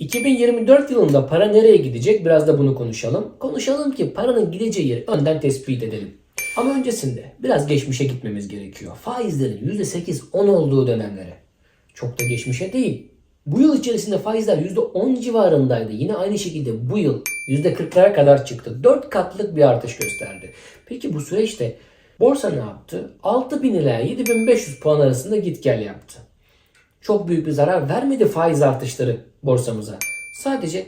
2024 yılında para nereye gidecek? Biraz da bunu konuşalım. Konuşalım ki paranın gideceği yeri önden tespit edelim. Ama öncesinde biraz geçmişe gitmemiz gerekiyor. Faizlerin %8-10 olduğu dönemlere. Çok da geçmişe değil. Bu yıl içerisinde faizler %10 civarındaydı. Yine aynı şekilde bu yıl %40'lara kadar çıktı. 4 katlık bir artış gösterdi. Peki bu süreçte borsa ne yaptı? 6000 ila 7500 puan arasında git gel yaptı. Çok büyük bir zarar vermedi faiz artışları borsamıza. Sadece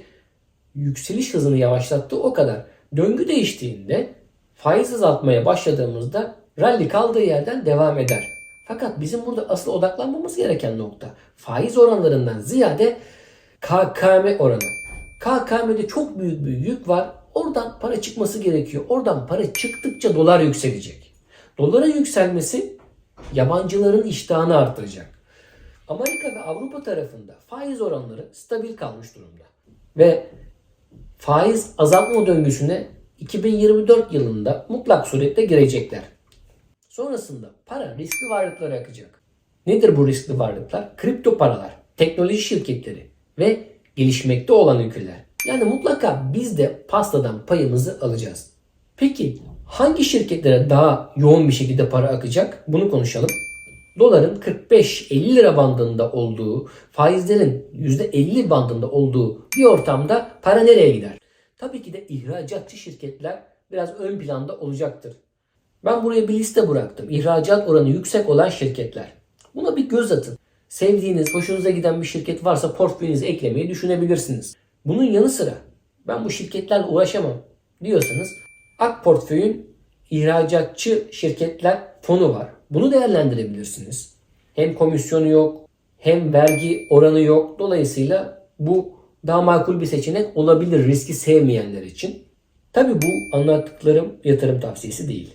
yükseliş hızını yavaşlattı o kadar. Döngü değiştiğinde faiz azaltmaya başladığımızda rally kaldığı yerden devam eder. Fakat bizim burada asıl odaklanmamız gereken nokta faiz oranlarından ziyade KKM oranı. KKM'de çok büyük bir yük var. Oradan para çıkması gerekiyor. Oradan para çıktıkça dolar yükselecek. Doların yükselmesi yabancıların iştahını artıracak. Amerika ve Avrupa tarafında faiz oranları stabil kalmış durumda. Ve faiz azaltma döngüsüne 2024 yılında mutlak surette girecekler. Sonrasında para riskli varlıklara akacak. Nedir bu riskli varlıklar? Kripto paralar, teknoloji şirketleri ve gelişmekte olan ülkeler. Yani mutlaka biz de pastadan payımızı alacağız. Peki hangi şirketlere daha yoğun bir şekilde para akacak? Bunu konuşalım. Doların 45-50 lira bandında olduğu, faizlerin %50 bandında olduğu bir ortamda para nereye gider? Tabii ki de ihracatçı şirketler biraz ön planda olacaktır. Ben buraya bir liste bıraktım. İhracat oranı yüksek olan şirketler. Buna bir göz atın. Sevdiğiniz, hoşunuza giden bir şirket varsa portföyünüze eklemeyi düşünebilirsiniz. Bunun yanı sıra ben bu şirketlerle uğraşamam diyorsanız Ak Portföy'ün ihracatçı şirketler fonu var. Bunu değerlendirebilirsiniz. Hem komisyonu yok, hem vergi oranı yok. Dolayısıyla bu daha makul bir seçenek olabilir riski sevmeyenler için. Tabii bu anlattıklarım yatırım tavsiyesi değil.